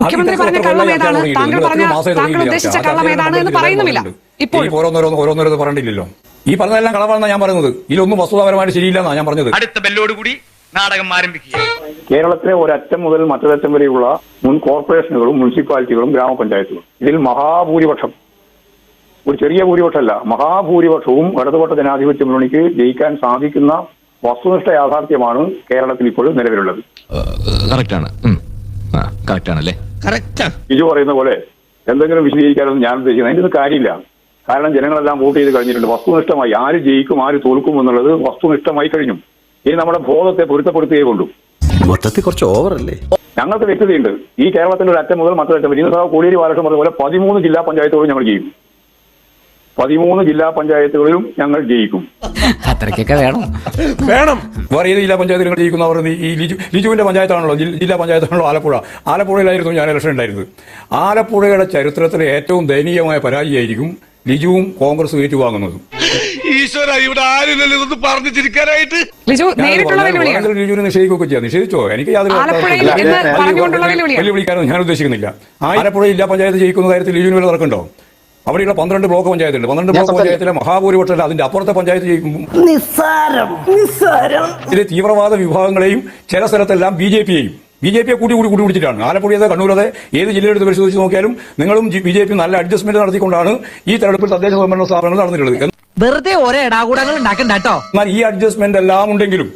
മുഖ്യമന്ത്രി പറഞ്ഞ കള്ളം ഏതാണ്? താങ്കൾ പറഞ്ഞ താങ്കൾ ഉദ്ദേശിച്ച കള്ളം ഏതാണ് എന്ന് പറയുന്നുമില്ല ഇപ്പോൾ ഓരോന്നോരോന്ന് ഓരോന്നോരോന്ന് പറഞ്ഞില്ലല്ലോ ഈ പറഞ്ഞതെല്ലാം കളവാണെന്നാണ് ഞാൻ പറയുന്നത് ഇതിലൊന്നും വസ്തുതാപരമായിട്ട് ശരിയില്ലെന്നാണ് ഞാൻ പറഞ്ഞത്. അടുത്ത ബെല്ലോടുകൂടി നാടകം ആരംഭിക്കുക. കേരളത്തിലെ ഒരറ്റം മുതൽ മറ്റൊരറ്റം വരെയുള്ള മുൻ കോർപ്പറേഷനുകളും മുനിസിപ്പാലിറ്റികളും ഗ്രാമപഞ്ചായത്തുകളും. ഇതിൽ മഹാഭൂരിപക്ഷം. ഒരു ചെറിയ ഭൂരിപക്ഷമല്ല. മഹാഭൂരിപക്ഷവും ഇടതുപക്ഷ ജനാധിപത്യ മുന്നണിക്ക് ജയിക്കാൻ സാധിക്കുന്ന വസ്തുനിഷ്ഠ യാഥാർത്ഥ്യമാണ് കേരളത്തിൽ ഇപ്പോൾ നിലവിലുള്ളത്. കറക്റ്റാണ്. കറക്റ്റാണല്ലേ? ബിജു പറയുന്ന പോലെ എന്തെങ്കിലും വിശദീകരിക്കാനൊന്നും ഞാൻ ഉദ്ദേശിക്കുന്നത് അതിന്റെ ഒന്നും കാര്യമില്ല. കാരണം ജനങ്ങളെല്ലാം വോട്ട് ചെയ്ത് കഴിഞ്ഞിട്ടുണ്ട്. വസ്തുനിഷ്ഠമായി ആര് ജയിക്കും ആര് തോൽക്കും എന്നുള്ളത് വസ്തുനിഷ്ഠമായി കഴിഞ്ഞു. ഇനി നമ്മുടെ ബോധത്തെ പൊരുത്തപ്പെടുത്തുകയേ കൊണ്ടു. മൊത്തത്തിൽ കുറച്ച് ഓവറല്ലേ? ഞങ്ങൾക്ക് വ്യക്തതയുണ്ട്. ഈ കേരളത്തിന്റെ ഒരു അറ്റം മുതൽ മറ്റൊരു അറ്റം. ഇന്ന് സാർ കോടിയേരി ബാലകൃഷ്ണൻ പറഞ്ഞ പോലെ പതിമൂന്ന് ജില്ലാ പഞ്ചായത്തോട് ഞങ്ങൾ ജയിക്കും പതിമൂന്ന് ജില്ലാ പഞ്ചായത്തുകളിലും ഞങ്ങൾ ജയിക്കും. അത്രയ്ക്കൊക്കെ വേണം. വേണം. വേറെ ഏത് ജില്ലാ പഞ്ചായത്തിൽ നിങ്ങൾ ജയിക്കുന്നവർ ഈ ലിജു ലിജുവിന്റെ പഞ്ചായത്താണല്ലോ ജില്ല- ജില്ലാ പഞ്ചായത്താണല്ലോ ആലപ്പുഴ. ആലപ്പുഴയിലായിരുന്നു ഞാൻ ഇലക്ഷൻ ഉണ്ടായിരുന്നത്. ആലപ്പുഴയുടെ ചരിത്രത്തിലെ ഏറ്റവും ദയനീയമായ പരാജയമായിരിക്കും ലിജുവും കോൺഗ്രസും ഏറ്റുവാങ്ങുന്നത്. ഈശ്വര ഇവിടെ ആരില്ലല്ലോ ഇതൊന്ന് പറഞ്ഞു ചിരിക്കാനായിട്ട് ലിജു ഞാൻ നേരിട്ടുള്ള പറഞ്ഞത് വെല്ലുവിളിയാണ്? വേണമെങ്കിൽ ലിജുവിനെ നിഷേധിക്കുകയൊക്കെ ചെയ്യാം. നിഷേധിച്ചോ? എനിക്ക് യാതൊരു ആലപ്പുഴയിൽ ഞാൻ- പറഞ്ഞുകൊണ്ടുള്ള വെല്ലുവിളിയാണ്. വെല്ലുവിളിക്കാനൊന്നും ഞാൻ ഉദ്ദേശിക്കുന്നില്ല. ആലപ്പുഴ ജില്ലാ പഞ്ചായത്ത് ജയിക്കുന്ന കാര്യത്തിൽ ലിജുവിന് വല്ല തർക്കമുണ്ടോ? അവിടെയുള്ള പന്ത്രണ്ട് ബ്ലോക്ക് പഞ്ചായത്തുണ്ട് പന്ത്രണ്ട് ബ്ലോക്ക് പഞ്ചായത്തിലെ മഹാഭൂരിപക്ഷം അതിന്റെ അപ്പുറത്തെ പഞ്ചായത്ത് ജയിക്കും. ഇതിലെ തീവ്രവാദ വിഭാഗങ്ങളെയും ചില സ്ഥലത്തെല്ലാം ബി ജെ പിയെയും ബി ജെ പിയെ കൂടി കൂടി കൂടി പിടിച്ചിട്ടാണ്. ആലപ്പുഴ കണ്ണൂരതെ ഏത് ജില്ലയെടുത്ത് പരിശോധിച്ച് നോക്കിയാലും നിങ്ങളും ബി ജെ പി നല്ല അഡ്ജസ്റ്റ്മെന്റ് നടത്തിക്കൊണ്ടാണ് ഈ തെരഞ്ഞെടുപ്പിൽ തദ്ദേശ സ്വയംഭരണ സ്ഥാപനങ്ങൾ നടന്നിട്ടുള്ളത്. വെറുതെ ഒരേ ഇടാകൂടങ്ങൾ ഉണ്ടാക്കണ്ട കേട്ടോ. എന്നാൽ ഈ അഡ്ജസ്റ്റ്മെന്റ് എല്ലാം ഉണ്ടെങ്കിലും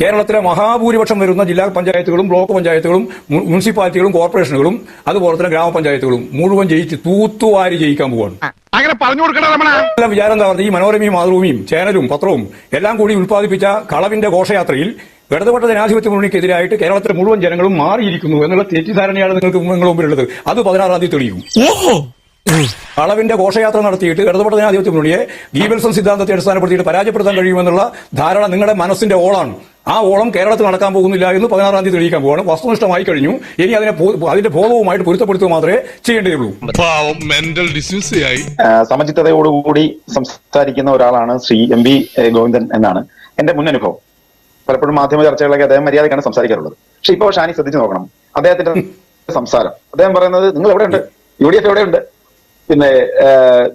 കേരളത്തിലെ മഹാഭൂരിപക്ഷം വരുന്ന ജില്ലാ പഞ്ചായത്തുകളും ബ്ലോക്ക് പഞ്ചായത്തുകളും മുനിസിപ്പാലിറ്റികളും കോർപ്പറേഷനുകളും അതുപോലെ തന്നെ ഗ്രാമപഞ്ചായത്തുകളും മുഴുവൻ ജയിച്ച് തൂത്തുവാരി ജയിക്കാൻ പോവാണ്. അങ്ങനെ പറഞ്ഞു കൊടുക്കണ വിചാരം എന്താ പറഞ്ഞത് ഈ മനോരമയും മാതൃഭൂമിയും ചാനലും പത്രവും എല്ലാം കൂടി ഉൽപ്പാദിപ്പിച്ച കളവിന്റെ ഘോഷയാത്രയിൽ ഇടതുപക്ഷ ജനാധിപത്യ മുന്നണിക്കെതിരായിട്ട് കേരളത്തിലെ മുഴുവൻ ജനങ്ങളും മാറിയിരിക്കുന്നു എന്നുള്ള തെറ്റിദ്ധാരണയാണ് നിങ്ങൾക്ക് നിങ്ങളുടെ മുമ്പിലുള്ളത്. അത് പതിനാറാം തീയതി തെളിയും കളവിന്റെ ഘോഷയാത്ര നടത്തിയിട്ട് ഇടതുപക്ഷ ജനാധിപത്യ മുന്നണിയെ ഗീബൽസൺ സിദ്ധാന്തത്തെ അടിസ്ഥാനപ്പെടുത്തിയിട്ട് പരാജയപ്പെടുത്താൻ കഴിയുമെന്നുള്ള ധാരണ നിങ്ങളുടെ മനസ്സിന്റെ ഓളാണ്. ആ ഓളം കേരളത്തിൽ നടക്കാൻ പോകുന്നില്ല എന്ന് പതിനാറാം തീയതി തെളിയിക്കാൻ പോവാണ്. വസ്തുനിഷ്ഠമായി കഴിഞ്ഞു. ഇനി അതിനെ അതിന്റെ ബോധവുമായിട്ട് പൊരുത്തപ്പെടുത്തുക മാത്രമേ ചെയ്യേണ്ടതുള്ളൂ സമചിത്തതയോടുകൂടി സംസാരിക്കുന്ന ഒരാളാണ് ശ്രീ എം വി ഗോവിന്ദൻ എന്നാണ്. എന്റെ മുൻ അനുഭവം പലപ്പോഴും മാധ്യമ ചർച്ചകളൊക്കെ അദ്ദേഹം മര്യാദക്കാണ് സംസാരിക്കാറുള്ളത്. പക്ഷെ ഇപ്പോൾ ഷാനി ശ്രദ്ധിച്ചു നോക്കണം. അദ്ദേഹത്തിന്റെ സംസാരം. അദ്ദേഹം പറയുന്നത് നിങ്ങൾ എവിടെയുണ്ട് യു ഡി എഫ് എവിടെയുണ്ട്? പിന്നെ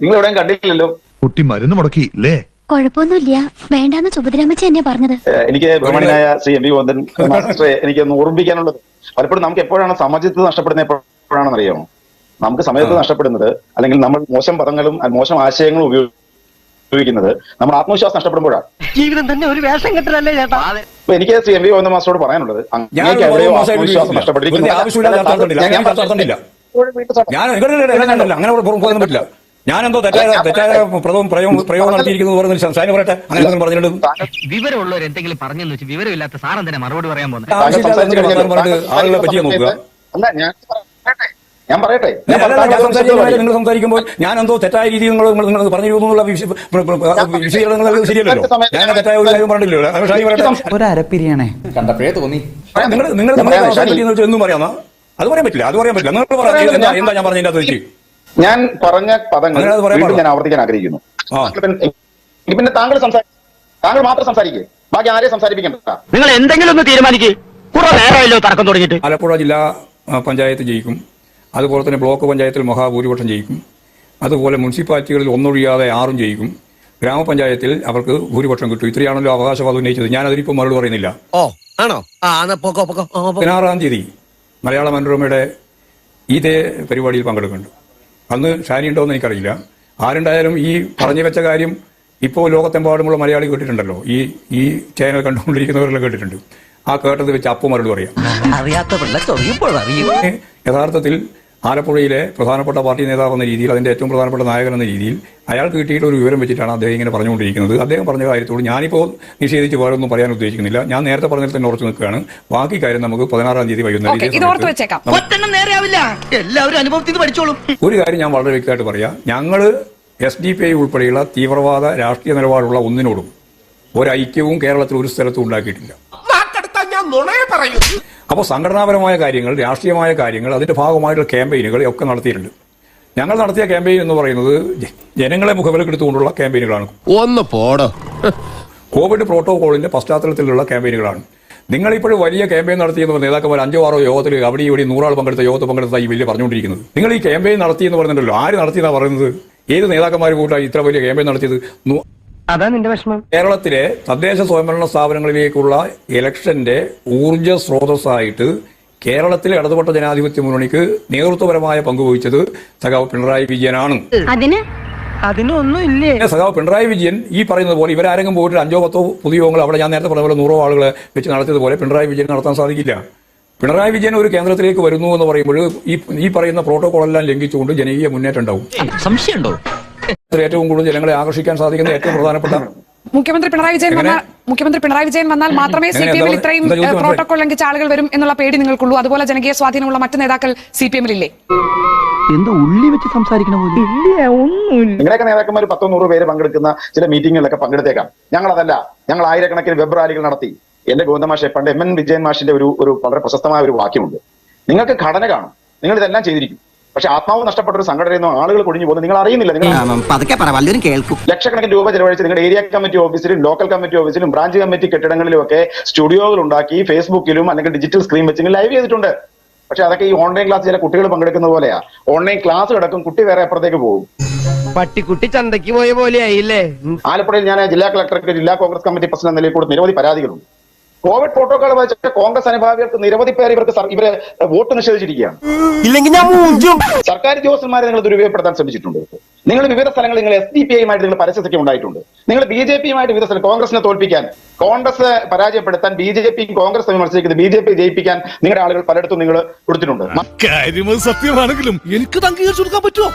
നിങ്ങൾ എവിടെയും കണ്ടിട്ടില്ലല്ലോ? കുട്ടി മരുന്ന് മുടക്കി അല്ലേ കുഴപ്പമൊന്നുമില്ല. വേണ്ടാന്ന് സുഭദ്രാമച്ച എന്നെ പറഞ്ഞത്. എനിക്ക് ബഹുമാനായ ശ്രീ എം വി ഗോവിന്ദൻ മാസ്റ്ററെ എനിക്ക് ഒന്ന് ഓർമ്മിപ്പിക്കാനുള്ളത്. പലപ്പോഴും നമുക്ക് എപ്പോഴാണ് സമചിത്തത നഷ്ടപ്പെടുന്നത് എപ്പോഴാണെന്ന് അറിയാമോ നമുക്ക് സമയത്ത് നഷ്ടപ്പെടുന്നത് അല്ലെങ്കിൽ നമ്മൾ മോശം പദങ്ങളും മോശം ആശയങ്ങളും ഉപയോഗി- ഉപയോഗിക്കുന്നത് നമ്മൾ ആത്മവിശ്വാസം നഷ്ടപ്പെടുമ്പോഴാണ്. ജീവിതം തന്നെ ഒരു വേഷം കെട്ടലല്ലേ ചേട്ടാ? അപ്പൊ എനിക്ക് ശ്രീ എം വി ഗോവിന്ദ മാസ്റ്ററോട് പറയാനുള്ളത് ഞാൻ എവിടെയോ ആത്മവിശ്വാസം ഇല്ല. നഷ്ടപ്പെട്ടിരിക്കുന്നു. ഞാൻ-. ഞാൻ- ഞാൻ ഞാൻ ഞാൻ അങ്ങനെ പോകാൻ പറ്റില്ല. ഞാനെന്തോ തെറ്റായ തെറ്റായ പ്രയോഗം പ്രയോഗം പ്രയോഗം നടത്തിയിരിക്കുന്നത് പറഞ്ഞ പറയട്ടെ? അങ്ങനെ പറഞ്ഞിട്ടുണ്ട്? വിവരമുള്ളവർ എന്തെങ്കിലും പറഞ്ഞെന്ന് വെച്ച് വിവരമില്ലാത്ത സാർ എന്തിനാ മറുപടി പറയാൻ പോകുന്നത്? ആളുകളെ പറ്റിയ നോക്കുക. അല്ല ഞാൻ പറയട്ടെ. ഞാൻ പറയട്ടെ. ഞാൻ ഞാൻ ഞാൻ. നിങ്ങൾ സംസാരിക്കുമ്പോൾ ഞാൻ എന്തോ തെറ്റായ രീതിയിൽ നിങ്ങൾ നിങ്ങൾ പറഞ്ഞു പറഞ്ഞിരുന്നു എന്നുള്ള വിശ- പ്ര- പ്ര- പ്ര- വിശദീകരണങ്ങൾ ശരിയല്ലല്ലോ. ഞാൻ തെറ്റായ ഒരു കാര്യം പറഞ്ഞില്ലല്ലോ ഒരു അരപ്പിരിയാണേ കണ്ടപ്പോഴേ തോന്നി. നിങ്ങൾ നിങ്ങൾ ഞാൻ നിങ്ങളെ പറയാം, അവസരം ഷാനി. പറ്റിയെന്ന് വെച്ചാൽ എന്നും പറയാം അത് പറയാൻ പറ്റില്ല അത് പറയാൻ പറ്റില്ല. നിങ്ങൾ പറയാം എന്താ എന്താ ഞാൻ പറഞ്ഞതിന്റെ വെച്ച്? ഞാൻ പറഞ്ഞ പദങ്ങൾ വീണ്ടും ഞാൻ ആവർത്തിക്കാൻ ആഗ്രഹിക്കുന്നു. പിന്നെ- താങ്കൾ സംസാരിക്കും താങ്കൾ മാത്രം സംസാരിക്കേ. ബാക്കി ആരെയും സംസാരിപ്പിക്കണ്ട നിങ്ങൾ എന്തെങ്കിലും ഒന്ന് തീരുമാനിക്കേ. കുറെ നേരമല്ലോ തർക്കം തുടങ്ങിയിട്ട്. ആലപ്പുഴ ജില്ലാ പഞ്ചായത്ത് ജയിക്കും. അതുപോലെ തന്നെ ബ്ലോക്ക് പഞ്ചായത്തിൽ മഹാഭൂരിപക്ഷം ജയിക്കും. അതുപോലെ മുനിസിപ്പാലിറ്റികളിൽ ഒന്നൊഴിയാതെ ആറും ജയിക്കും. ഗ്രാമപഞ്ചായത്തിൽ അവർക്ക് ഭൂരിപക്ഷം കിട്ടും. ഇത്രയാണല്ലോ അവകാശവാദം ഉന്നയിച്ചത്. ഞാൻ അതിനിപ്പോൾ മറുപടി പറയുന്നില്ല. ഓ ആണോ. പതിനാറാം തീയതി. മലയാള മനോരമയുടെ ഇതേ പരിപാടിയിൽ പങ്കെടുക്കുന്നുണ്ട്. അന്ന് ഷാനി ഉണ്ടോ എന്ന് എനിക്കറിയില്ല. ആരുണ്ടായാലും ഈ പറഞ്ഞു വെച്ച കാര്യം ഇപ്പോൾ ലോകത്തെമ്പാടുമുള്ള മലയാളി കേട്ടിട്ടുണ്ടല്ലോ. ഈ ഈ ചാനൽ കണ്ടുകൊണ്ടിരിക്കുന്നവരെല്ലാം കേട്ടിട്ടുണ്ട്. ആ കേട്ടത് വെച്ച് അപ്പം മറുപടി പറയാം. യഥാർത്ഥത്തിൽ ആലപ്പുഴയിലെ പ്രധാനപ്പെട്ട പാർട്ടി നേതാവ് എന്ന രീതിയിൽ അതിന്റെ ഏറ്റവും പ്രധാനപ്പെട്ട നായകൻ എന്ന രീതിയിൽ അയാൾക്ക് കിട്ടിയിട്ട് ഒരു വിവരം വെച്ചിട്ടാണ് അദ്ദേഹം ഇങ്ങനെ പറഞ്ഞുകൊണ്ടിരിക്കുന്നത്. അദ്ദേഹം പറഞ്ഞ കാര്യത്തോട് ഞാനിപ്പോൾ നിഷേധിച്ച് വേറൊന്നും പറയാൻ ഉദ്ദേശിക്കുന്നില്ല. ഞാൻ നേരത്തെ പറഞ്ഞതിൽ തന്നെ ഉറച്ചു നിൽക്കുകയാണ്. ബാക്കി കാര്യം നമുക്ക് പതിനാറാം തീയതി വൈകുന്നേരം ഇത് ഓർത്ത് വെച്ചേക്കാം. നമുക്ക് നേരെയാവില്ല. എല്ലാവരും അനുഭവത്തിൽ പഠിച്ചോളും. ഒരു കാര്യം ഞാൻ വളരെ വ്യക്തമായിട്ട് പറയാം. ഞങ്ങൾ എസ് ഡി പി ഐ ഉൾപ്പെടെയുള്ള തീവ്രവാദ രാഷ്ട്രീയ നിലപാടുള്ള ഒന്നിനോടും ഒരൈക്യവും കേരളത്തിൽ ഒരു സ്ഥലത്തും ഉണ്ടാക്കിയിട്ടില്ല. അപ്പോൾ സംഘടനാപരമായ കാര്യങ്ങൾ രാഷ്ട്രീയമായ കാര്യങ്ങൾ അതിന്റെ ഭാഗമായിട്ടുള്ള ക്യാമ്പയിനുകൾ ഒക്കെ നടത്തിയിട്ടുണ്ട്. ഞങ്ങൾ നടത്തിയ ക്യാമ്പയിൻ എന്ന് പറയുന്നത് ജനങ്ങളെ മുഖവിലക്കെടുത്തുകൊണ്ടുള്ള ക്യാമ്പയിനുകളാണ്. ഒന്ന് പോടോ. കോവിഡ് പ്രോട്ടോകോളിന്റെ പശ്ചാത്തലത്തിലുള്ള ക്യാമ്പയിനുകളാണ്. നിങ്ങളിപ്പോഴും വലിയ ക്യാമ്പയിൻ നടത്തിയെന്ന് പറഞ്ഞ നേതാക്കന്മാർ അഞ്ചോ ആറോ യോഗത്തിൽ അവിടെ ഇവിടെ നൂറാൾ പങ്കെടുത്ത യോഗത്തിൽ പങ്കെടുത്ത ഈ വലിയ പറഞ്ഞുകൊണ്ടിരിക്കുന്നത്. നിങ്ങൾ ഈ ക്യാമ്പയിൻ നടത്തിയെന്ന് പറഞ്ഞിട്ടുണ്ടല്ലോ. ആര് നടത്തിയെന്നാണ് പറയുന്നത്? ഏത് നേതാക്കന്മാർ കൂട്ടായി ഇത്ര വലിയ ക്യാമ്പയിൻ നടത്തിയത്? അതാ നിന്റെ വിഷമം. കേരളത്തിലെ തദ്ദേശ സ്വയംഭരണ സ്ഥാപനങ്ങളിലേക്കുള്ള ഇലക്ഷന്റെ ഊർജ സ്രോതസ്സായിട്ട് കേരളത്തിലെ ഇടതുപെട്ട ജനാധിപത്യ മുന്നണിക്ക് നേതൃത്വപരമായ പങ്കുവഹിച്ചത് സഖാവ് പിണറായി വിജയനാണ്. അതിന്? അതിനൊന്നും ഇല്ലേ? സഖാവ് പിണറായി വിജയൻ ഈ പറയുന്നത് പോലെ ഇവരാരെങ്കിലും പോയിട്ട് അഞ്ചോ പത്തോ പൊതുയോഗങ്ങൾ അവിടെ ഞാൻ നേരത്തെ പറഞ്ഞ പോലെ നൂറോ ആളുകളെ വെച്ച് നടത്തിയതുപോലെ പിണറായി വിജയൻ നടത്താൻ സാധിക്കില്ല. പിണറായി വിജയൻ ഒരു കേന്ദ്രത്തിലേക്ക് വരുന്നു എന്ന് പറയുമ്പോൾ ഈ ഈ പറയുന്ന പ്രോട്ടോകോൾ എല്ലാം ലംഘിച്ചുകൊണ്ട് ജനകീയ മുന്നേറ്റം ഉണ്ടാവും. സംശയമുണ്ടോ? ഇതിൽ ഏറ്റവും കൂടുതൽ ജനങ്ങളെ ആകർഷിക്കാൻ സാധിക്കുന്ന ഏറ്റവും പ്രധാനപ്പെട്ട മുഖ്യമന്ത്രി പിണറായി വിജയൻ വന്നാൽ മുഖ്യമന്ത്രി പിണറായി വിജയൻ വന്നാൽ മാത്രമേ സി? പി എമ്മിൽ ഇത്രയും പ്രോട്ടോകോൾ ലംഘിച്ച ആളുകൾ വരും എന്നുള്ള പേടി നിങ്ങൾക്കുള്ളൂ. അതുപോലെ ജനകീയ സ്വാധീനമുള്ള മറ്റു നേതാക്കൾ സി പി എമ്മിലില്ലേ എന്താ ഉള്ളി വെച്ച് സംസാരിക്കണ പോലെ. നിങ്ങളൊക്കെ നേതാക്കന്മാർ പത്തോ നൂറ് പേര് പങ്കെടുക്കുന്ന ചില മീറ്റിങ്ങുകളിലൊക്കെ പങ്കെടുത്തേക്കാം. ഞങ്ങൾ അതല്ല ഞങ്ങൾ ആയിരക്കണക്കിന് വെബ് റാലികൾ നടത്തി. എന്റെ ഗോവിന്ദമാഷെ പണ്ട് എം എൻ വിജയൻ മാഷിന്റെ ഒരു ഒരു വളരെ പ്രശസ്തമായ ഒരു വാക്യമുണ്ട്. നിങ്ങൾക്ക് ഘടന കാണും. നിങ്ങൾ ഇതെല്ലാം ചെയ്തിരിക്കും. പക്ഷെ ആത്മാവ് നഷ്ടപ്പെട്ട ഒരു സംഘടനയെന്നോ ആളുകൾ കുടിഞ്ഞു പോകുന്നത് നിങ്ങൾ അറിയുന്നില്ല നിങ്ങൾ കേൾക്കും. ലക്ഷക്കണക്കിന് രൂപ ചെലവഴിച്ച് നിങ്ങളുടെ ഏരിയ കമ്മിറ്റി ഓഫീസിലും ലോക്കൽ കമ്മിറ്റി ഓഫീസിലും ബ്രാഞ്ച് കമ്മിറ്റി കെട്ടിടങ്ങളിലും ഒക്കെ സ്റ്റുഡിയോകൾ ഉണ്ടാക്കി ഫേസ്ബുക്കിലും അല്ലെങ്കിൽ ഡിജിറ്റൽ സ്ക്രീൻ വെച്ച് നിങ്ങൾ ലൈവ് ചെയ്തിട്ടുണ്ട്. പക്ഷെ അതൊക്കെ ഈ ഓൺലൈൻ ക്ലാസ് ചില കുട്ടികൾ പങ്കെടുക്കുന്ന പോലെയാ. ഓൺലൈൻ ക്ലാസ് കിടക്കും കുട്ടി വേറെ അപ്പുറത്തേക്ക് പോകും. പട്ടിക്കുട്ടി ചന്തയ്ക്ക് പോയ പോലെ ആയില്ലേ? ആലപ്പുഴയിൽ ഞാൻ ജില്ലാ കളക്ടർക്ക് ജില്ലാ കോൺഗ്രസ് കമ്മിറ്റി പ്രസിഡന്റ് നിലയിൽ കൂടെ നിരവധി പരാതികളുണ്ട്. കോവിഡ് പ്രോട്ടോകോൾ വെച്ചിട്ട് കോൺഗ്രസ് അനുഭാവികൾക്ക് നിരവധി പേർ ഇവർക്ക് സർ- ഇവരെ വോട്ട് നിഷേധിച്ചിരിക്കുകയാണ്. ഇല്ലെങ്കിൽ ഞാൻ സർക്കാർ ഉദ്യോഗസ്ഥന്മാരെ നിങ്ങൾ ദുരുപയോഗപ്പെടുത്താൻ ശ്രമിച്ചിട്ടുണ്ട്. നിങ്ങൾ വിവിധ സ്ഥലങ്ങളിൽ നിങ്ങൾ എസ് ഡി പി ഐയുമായിട്ട് നിങ്ങൾ പരസ്യസഖ്യം ഉണ്ടായിട്ടുണ്ട്. നിങ്ങൾ ബി ജെ പിയുമായിട്ട് വിവിധ സ്ഥലം കോൺഗ്രസിനെ തോൽപ്പിക്കാൻ കോൺഗ്രസ് പരാജയപ്പെടുത്താൻ ബി ജെ പിയും കോൺഗ്രസ് വിമർശിക്കുന്നത് ബി ജെ പി ജയിപ്പിക്കാൻ നിങ്ങളുടെ ആളുകൾ പലയിടത്തും നിങ്ങൾ കൊടുത്തിട്ടുണ്ട്. സത്യമാണെങ്കിലും എനിക്ക്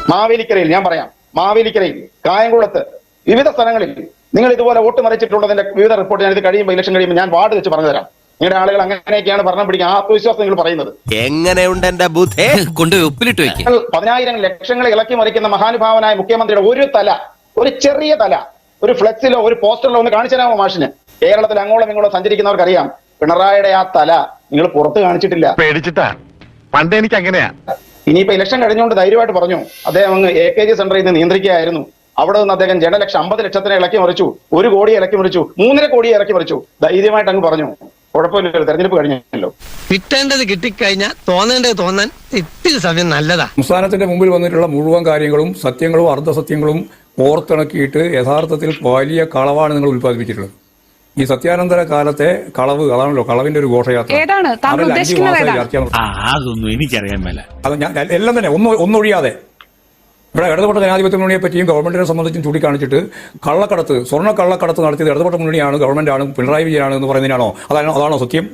മാവേലിക്കരയിൽ ഞാൻ പറയാം. മാവേലിക്കരയിൽ കായംകുളത്ത് വിവിധ സ്ഥലങ്ങളിൽ നിങ്ങൾ ഇതുപോലെ വോട്ട് മറിച്ചിട്ടുള്ളതിന്റെ വിവിധ റിപ്പോർട്ട് ഞാൻ ഇത് കഴിയുമ്പോൾ ഇലക്ഷൻ കഴിയുമ്പോൾ ഞാൻ വാർഡ് വെച്ച് പറഞ്ഞുതരാം. നിങ്ങളുടെ ആളുകൾ അങ്ങനെയൊക്കെയാണ് ഭരണം പിടിക്കുക. ആ ആത്മവിശ്വാസം നിങ്ങൾ പറയുന്നത്. എങ്ങനെയുണ്ട് എന്റെ ബുദ്ധി? കൊണ്ട് ഉപ്പിലിട്ട് വെക്കും. നിങ്ങൾ പതിനായിരം ലക്ഷങ്ങൾ ഇളക്കി മറിക്കുന്ന മഹാനുഭാവനായ മുഖ്യമന്ത്രിയുടെ ഒരു തല ഒരു ചെറിയ തല ഒരു ഫ്ലെക്സിലോ ഒരു പോസ്റ്ററിലോ ഒന്ന് കാണിച്ചു തരാമോ മാഷിന്? കേരളത്തിൽ അങ്ങോളം ഇങ്ങോളം സഞ്ചരിക്കുന്നവർക്കറിയാം. പിണറായിയുടെ ആ തല നിങ്ങൾ പുറത്ത് കാണിച്ചിട്ടില്ല. പേടിച്ചിട്ടാ? പണ്ട് എനിക്ക് അങ്ങനെയാ ഇനിയിപ്പോ ഇലക്ഷൻ കഴിഞ്ഞുകൊണ്ട് ധൈര്യമായിട്ട് പറഞ്ഞു. അദ്ദേഹം അങ്ങ് എ കെ ജി സെന്ററിൽ നിന്ന് നിയന്ത്രിക്കുകയായിരുന്നു. അവിടെ നിന്ന് അദ്ദേഹം ജനലക്ഷം അമ്പത് ലക്ഷത്തിനെ ഇളക്കി മറിച്ചു ഒരു കോടി ഇളക്കി മറിച്ചു മൂന്നര കോടി ഇറക്കി മറിച്ചു. ധൈര്യമായിട്ട് അങ്ങ് പറഞ്ഞു. കുഴപ്പമില്ലല്ലോ തെരഞ്ഞെടുപ്പ് കഴിഞ്ഞല്ലോ. കിട്ടേണ്ടത് കിട്ടിക്കഴിഞ്ഞാൽ തോന്നേണ്ടത് തോന്നാൻ ഇത്തിരി സമയം നല്ലതാ. സംസ്ഥാനത്തിന്റെ മുമ്പിൽ വന്നിട്ടുള്ള മുഴുവൻ കാര്യങ്ങളും സത്യങ്ങളും അർദ്ധസത്യങ്ങളും ഓർത്തിണക്കിയിട്ട് യഥാർത്ഥത്തിൽ വലിയ കളവാണ് നിങ്ങൾ ഉത്പാദിപ്പിച്ചിട്ടുള്ളത് ഈ സത്യാനന്തര കാലത്തെ കളവ് അതാണല്ലോ കളവിന്റെ ഒരു ഘോഷയാത്ര. അതൊന്നും എനിക്കറിയാൻ മേല. അത് ഞാൻ എല്ലാം തന്നെ ഒന്നും ഒന്നൊഴിയാതെ. ഇവിടെ ഇടതുപക്ഷ ജനാധിപത്യ മുന്നണിയെ പറ്റിയും ഗവൺമെന്റിനെ സംബന്ധിച്ചും ചൂണ്ടിക്കാണിച്ചിട്ട് കള്ളക്കടത്ത് സ്വർണ കള്ളക്കടത്ത് നടത്തിയത് ഇടതുപക്ഷ മുന്നണിയാണ് ഗവൺമെന്റാണ് പിണറായി വിജയനാണ് എന്ന് പറയുന്നതിനാണോ? അതാണോ അതാണോ സത്യം?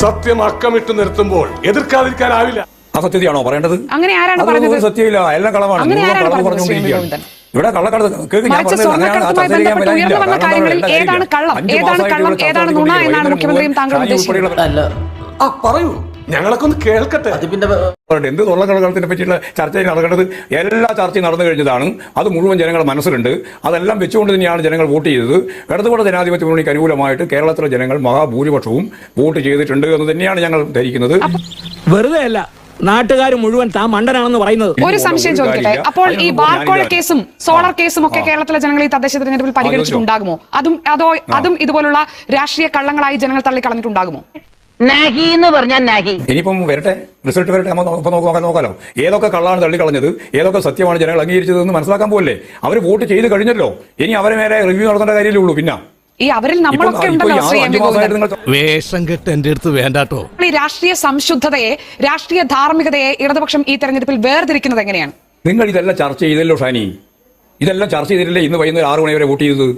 സത്യം അക്കമിട്ട് നിർത്തുമ്പോൾ എതിർക്കാതിരിക്കാനാവില്ല. ആ സത്യതയാണോ പറയേണ്ടത്? അങ്ങനെ ആരാണ് പറഞ്ഞത്? സത്യമില്ല. എല്ലാം കളമാണ് അങ്ങനെ ആരാണ് കളവ് പറഞ്ഞത് ശ്രീ പറഞ്ഞുകൊണ്ടിരിക്കുകയാണ്? ഇവിടെ കള്ളക്കടത്ത് ഏതാണ് കള്ളം, ഏതാണ് കള്ളം, ഏതാണ് നുണ എന്നാണ് മുഖ്യമന്ത്രിയും താങ്കൾ ഉദ്ദേശിക്കുന്നത്? പറയൂ. ഞങ്ങളൊക്കെ ഒന്ന് കേൾക്കട്ടെ. ഉണ്ട്. എന്ത് തൊള്ളക്കടത്തിനെ പറ്റിയുള്ള ചർച്ച നടക്കേണ്ടത് എല്ലാ ചർച്ചയും നടന്നു കഴിഞ്ഞതാണ്. അത് മുഴുവൻ ജനങ്ങളുടെ മനസ്സിലുണ്ട്. അതെല്ലാം വെച്ചുകൊണ്ട് തന്നെയാണ് ജനങ്ങൾ വോട്ട് ചെയ്തത്. ഇടതുപക്ഷ ജനാധിപത്യ മുന്നണിക്ക് അനുകൂലമായിട്ട് കേരളത്തിലെ ജനങ്ങൾ മഹാഭൂരിപക്ഷവും വോട്ട് ചെയ്തിട്ടുണ്ട് എന്ന് തന്നെയാണ് ഞങ്ങൾ ധരിക്കുന്നത്. വെറുതെ അല്ല നാട്ടുകാർ മുഴുവൻ താൻ മണ്ടനാണെന്ന് പറയുന്നത്. ഒരു സംശയം ചോദിക്കട്ടെ. അപ്പോൾ ഈ ബാർക്കോഴ കേസും സോളർ കേസും ഒക്കെ കേരളത്തിലെ ജനങ്ങൾ ഈ തദ്ദേശ തെരഞ്ഞെടുപ്പിൽ പരിഗണിച്ചിട്ടുണ്ടാകുമോ? അതും അതോ അതും ഇതുപോലുള്ള രാഷ്ട്രീയ കള്ളങ്ങളായി ജനങ്ങൾ തള്ളിക്കളഞ്ഞിട്ടുണ്ടാകുമോ? നാഹി എന്ന് പറഞ്ഞാൽ നാഹി. ഇനിയിപ്പം വരട്ടെ റിസൾട്ട് വരട്ടെ നമ്മൾ നോക്കാലോ. ഏതൊക്കെ കള്ളാണ് തള്ളിക്കളഞ്ഞത്? ഏതൊക്കെ സത്യമാണ് ജനങ്ങൾ അംഗീകരിച്ചതെന്ന് മനസ്സിലാക്കാൻ പോലല്ലേ അവർ വോട്ട് ചെയ്ത് കഴിഞ്ഞല്ലോ. ഇനി അവരെ മേലെ റിവ്യൂ നടത്തേണ്ട കാര്യമല്ലേ ഉള്ളൂ പിന്നെ. ഈ അവരിൽ നമ്മളൊക്കെ ഉണ്ടല്ലോ വേഷം കെട്ട് എന്റെ അടുത്ത് വേണ്ടാട്ടോ. ഈ രാഷ്ട്രീയ സംശുദ്ധതയെ രാഷ്ട്രീയ ധാർമ്മികതയെ ഇടതുപക്ഷം ഈ തെരഞ്ഞെടുപ്പിൽ വേർതിരിക്കുന്നത് എങ്ങനെയാണ്? നിങ്ങൾ ഇതെല്ലാം ചർച്ച ചെയ്തല്ലോ ഷാനി. ഇതെല്ലാം ചർച്ച ചെയ്തിട്ടില്ലേ ഇന്ന് വൈകുന്നേരം ആറ് മണി വരെ വോട്ട് ചെയ്തത്?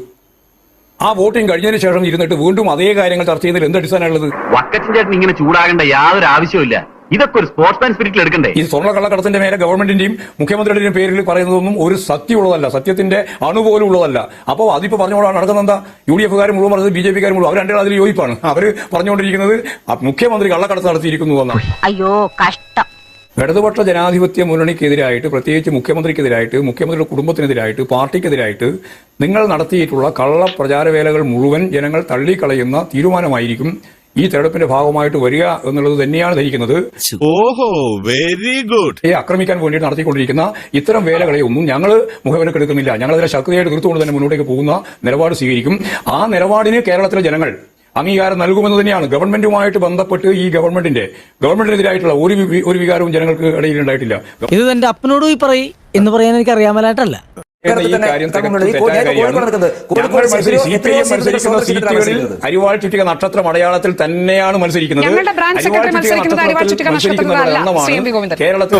ആ വോട്ടിംഗ് കഴിഞ്ഞതിന് ശേഷം ഇരുന്നിട്ട് വീണ്ടും അതേ കാര്യങ്ങൾ ചർച്ച ചെയ്യുന്നതിൽ എന്ത് അടിസ്ഥാനമുള്ളത് വക്കച്ചൻ ചേട്ടൻ ഇങ്ങനെ ചൂടാകേണ്ട യാതൊരു ആവശ്യമില്ല ഇതൊക്കെ ഒരു സ്പോർട്സ്മാൻ സ്പിരിറ്റിൽ എടുക്കണ്ടേ? ഈ സ്വർണ കള്ളക്കടത്തിന്റെ മേലെ ഗവൺമെന്റിന്റെയും മുഖ്യമന്ത്രിയുടെയും പേരിൽ പറയുന്നതൊന്നും ഒരു സത്യമുള്ളതല്ല. സത്യത്തിന്റെ അണുപോലും ഉള്ളതല്ല. അപ്പോൾ അതിപ്പോ പറഞ്ഞുകൊണ്ടാണ് നടക്കുന്നത് എന്താ? യു ഡി എഫുകാർ മുഴുവൻ പറഞ്ഞത് ബി ജെ പിക്കാർ മുഴുവൻ. അവർ രണ്ടും അതിൽ യോജിപ്പാണ്. അവർ പറഞ്ഞുകൊണ്ടിരിക്കുന്നത് മുഖ്യമന്ത്രി കള്ളക്കടത്ത് നടത്തിയിരിക്കുന്നു എന്നാണ്. അയ്യോ കഷ്ടം. ഇടതുപക്ഷ ജനാധിപത്യ മുന്നണിക്കെതിരായിട്ട് പ്രത്യേകിച്ച് മുഖ്യമന്ത്രിക്കെതിരായിട്ട് മുഖ്യമന്ത്രിയുടെ കുടുംബത്തിനെതിരായിട്ട് പാർട്ടിക്കെതിരായിട്ട് നിങ്ങൾ നടത്തിയിട്ടുള്ള കള്ള പ്രചാരവേലകൾ മുഴുവൻ ജനങ്ങൾ തള്ളിക്കളയുന്ന തീരുമാനമായിരിക്കും ഈ തെരഞ്ഞെടുപ്പിന്റെ ഭാഗമായിട്ട് വരിക എന്നുള്ളത് തന്നെയാണ് ധരിക്കുന്നത്. ഓഹോ വെരി ഗുഡ് ഈ ആക്രമിക്കാൻ വേണ്ടിയിട്ട് നടത്തിക്കൊണ്ടിരിക്കുന്ന ഇത്തരം വേലകളെ ഒന്നും ഞങ്ങൾ മുഖവിലക്കെടുക്കുന്നില്ല ഞങ്ങൾ അതിനെ ശക്തിയായിട്ട് തീർത്തുകൊണ്ട് തന്നെ മുന്നോട്ടേക്ക് പോകുന്ന നിലപാട് സ്വീകരിക്കും. ആ നിലപാടിന് കേരളത്തിലെ ജനങ്ങൾ അംഗീകാരം നൽകുമെന്ന് തന്നെയാണ്. ഗവൺമെന്റുമായിട്ട് ബന്ധപ്പെട്ട് ഈ ഗവൺമെന്റിന്റെ ഗവൺമെന്റിനെതിരായിട്ടുള്ള ഒരു ഒരു വികാരവും ജനങ്ങൾക്ക് ഇടയിൽ ഉണ്ടായിട്ടില്ല. ഇത് തന്റെ അപ്പനോട് പോയി പറയും. എന്ന് പറയാൻ എനിക്ക് അറിയാമലായിട്ടല്ല അരിവാൾ ചുറ്റിക നക്ഷത്രം അടയാളത്തിൽ തന്നെയാണ് മത്സരിക്കുന്നത്. കേരളത്തിൽ